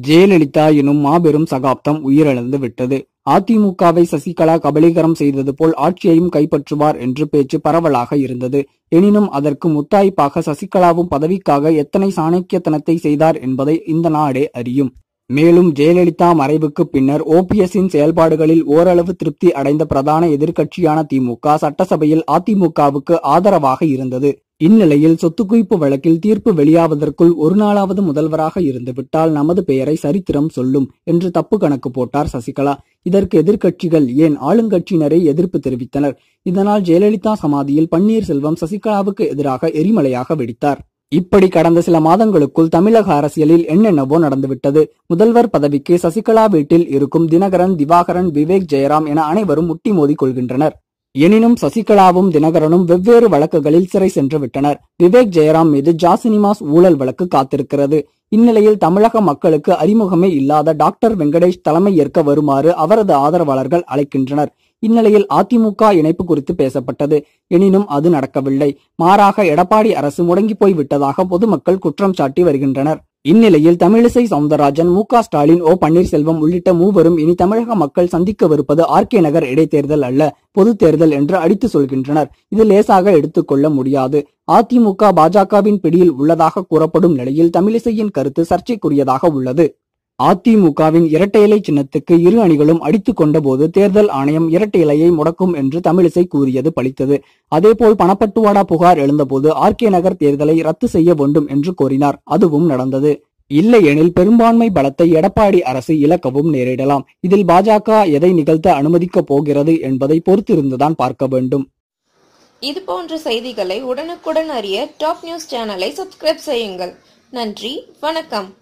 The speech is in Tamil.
ஜெயலலிதா எனும் மாபெரும் சகாப்தம் உயிரிழந்து விட்டது. அதிமுகவை சசிகலா கபலீகரம் செய்தது போல் ஆட்சியையும் கைப்பற்றுவார் என்று பேச்சு பரவலாக இருந்தது. எனினும் அதற்கு முத்தாய்ப்பாக சசிகலாவும் பதவிக்காக எத்தனை சாணக்கியத்தனத்தை செய்தார் என்பதை இந்த நாடே அறியும். மேலும் ஜெயலலிதா மறைவுக்கு பின்னர் ஓபிஎஸ்ஸின் செயல்பாடுகளில் ஓரளவு திருப்தி அடைந்த பிரதான எதிர்க்கட்சியான திமுக சட்டசபையில் அதிமுகவுக்கு ஆதரவாக இருந்தது. இந்நிலையில் சொத்து குவிப்பு வழக்கில் தீர்ப்பு வெளியாவதற்குள் ஒரு நாளாவது முதல்வராக இருந்துவிட்டால் நமது பெயரை சரித்திரம் சொல்லும் என்று தப்பு கணக்கு போட்டார் சசிகலா. இதற்கு எதிர்க்கட்சிகள் ஏன் ஆளுங்கட்சியினரை எதிர்ப்பு தெரிவித்தனர். இதனால் ஜெயலலிதா சமாதியில் பன்னீர்செல்வம் சசிகலாவுக்கு எதிராக எரிமலையாக வெடித்தார். இப்படி கடந்த சில மாதங்களுக்குள் தமிழக அரசியலில் என்னென்னவோ நடந்துவிட்டது. முதல்வர் பதவிக்கு சசிகலா வீட்டில் இருக்கும் தினகரன் திவாகரன் விவேக் ஜெயராம் என அனைவரும் முட்டி மோதி கொள்கின்றனர். எனினும் சசிகலாவும் தினகரனும் வெவ்வேறு வழக்குகளில் சிறை சென்று விட்டனர். விவேக் ஜெயராம் மீது ஜா சினிமாஸ் ஊழல் வழக்கு காத்திருக்கிறது. இந்நிலையில் தமிழக மக்களுக்கு அறிமுகமே இல்லாத டாக்டர் வெங்கடேஷ் தலைமை ஏற்க வருமாறு அவரது ஆதரவாளர்கள் அழைக்கின்றனர். இந்நிலையில் அதிமுக இணைப்பு குறித்து பேசப்பட்டது. எனினும் அது நடக்கவில்லை. மாறாக எடப்பாடி அரசு முடங்கி போய் விட்டதாக பொதுமக்கள் குற்றம் சாட்டி வருகின்றனர். இந்நிலையில் தமிழிசை சவுந்தரராஜன் மு க ஸ்டாலின் ஓ பன்னீர்செல்வம் உள்ளிட்ட மூவரும் இனி தமிழக மக்கள் சந்திக்கவிருப்பது ஆர்கே நகர் இடைத்தேர்தல் அல்ல பொது தேர்தல் என்று அடித்து சொல்கின்றனர். இது லேசாக எடுத்துக்கொள்ள முடியாது. அதிமுக பாஜகவின் பிடியில் உள்ளதாக கூறப்படும் நிலையில் தமிழிசையின் கருத்து சர்ச்சைக்குரியதாக உள்ளது. அதிமுகவின் இரட்டை இலை சின்னத்துக்கு இரு அணிகளும் அடித்துக் கொண்டபோது தேர்தல் ஆணையம் இரட்டை இலையை முடக்கும் என்று தமிழிசை கூறியது பலித்தது. அதேபோல் பணப்பட்டுவாடா புகார் எழுந்தபோது ஆர்கே நகர் தேர்தலை ரத்து செய்ய வேண்டும் என்று கோரினார். அதுவும் நடந்தது. இல்லையெனில் பெரும்பான்மை பலத்தை எடப்பாடி அரசு இழக்கவும் நேரிடலாம். இதில் பாஜக எதை நிகழ்த்த அனுமதிக்கப் போகிறது என்பதை பொறுத்திருந்துதான் பார்க்க வேண்டும். இது போன்ற செய்திகளை உடனுக்குடன் அறிய டாப் நியூஸ் சேனலை சப்ஸ்கிரைப் செய்யுங்கள். நன்றி. வணக்கம்.